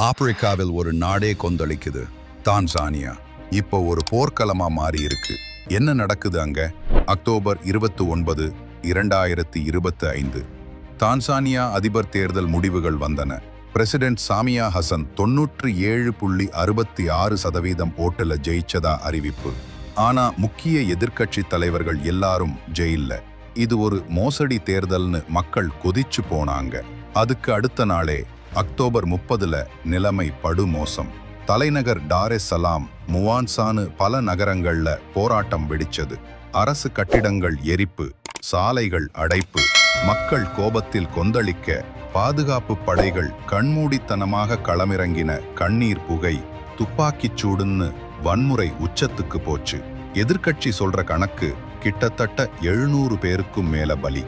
ஆப்பிரிக்காவில் ஒரு நாடே கொந்தளிக்குது. தான்சானியா இப்போ ஒரு போர்க்களமா மாறி இருக்கு என்ன நடக்குது அங்க? அக்டோபர் இருபத்தி ஒன்பது இரண்டாயிரத்தி இருபத்தி ஐந்து தான்சானியா அதிபர் தேர்தல் முடிவுகள் வந்தன. பிரசிடென்ட் சாமியா ஹசன் தொன்னூற்று ஏழு புள்ளி அறுபத்தி ஆறு சதவீதம் ஓட்டுல ஜெயிச்சதா அறிவிப்பு. ஆனா முக்கிய எதிர்க்கட்சி தலைவர்கள் எல்லாரும் ஜெயில்ல. இது ஒரு மோசடி தேர்தல்னு மக்கள் கொதிச்சு போனாங்க. அதுக்கு அடுத்த நாளே அக்டோபர் முப்பதுல நிலைமை படுமோசம். தலைநகர் டாரே சலாம் முவான்சானு பல நகரங்கள்ல போராட்டம் வெடிச்சது. அரசு கட்டிடங்கள் எரிப்பு சாலைகள் அடைப்பு மக்கள் கோபத்தில் கொந்தளிக்க பாதுகாப்பு படைகள் கண்மூடித்தனமாக களமிறங்கின கண்ணீர் புகை துப்பாக்கிச் சூடுன்னு வன்முறை உச்சத்துக்கு போச்சு. எதிர்க்கட்சி சொல்ற கணக்கு கிட்டத்தட்ட எழுநூறு பேருக்கும் மேல பலி.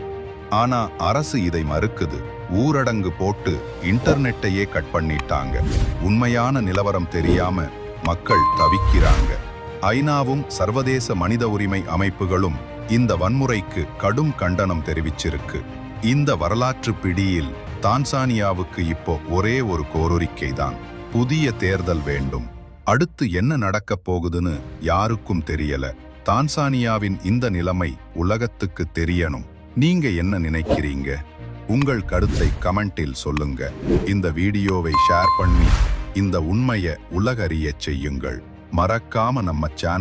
ஆனா அரசு இதை மறுக்குது. ஊரடங்கு போட்டு இன்டர்நெட்டையே கட் பண்ணிட்டாங்க. உண்மையான நிலவரம் தெரியாம மக்கள் தவிக்கிறாங்க. ஐநாவும் சர்வதேச மனித உரிமை அமைப்புகளும் இந்த வன்முறைக்கு கடும் கண்டனம் தெரிவிச்சிருக்கு. இந்த வரலாற்று பிடியில் தான்சானியாவுக்கு இப்போ ஒரே ஒரு கோரிக்கை தான் புதிய தேர்தல் வேண்டும். அடுத்து என்ன நடக்கப் போகுதுன்னு யாருக்கும் தெரியல. தான்சானியாவின் இந்த நிலைமை உலகத்துக்கு தெரியணும். நீங்க என்ன நினைக்கிறீங்க? உங்கள் கருத்தை கமெண்டில் சொல்லுங்க. இந்த வீடியோவை ஷேர் பண்ணி இந்த உண்மையை உலகறிய செய்யுங்கள். மறக்காம நம்ம சேனல்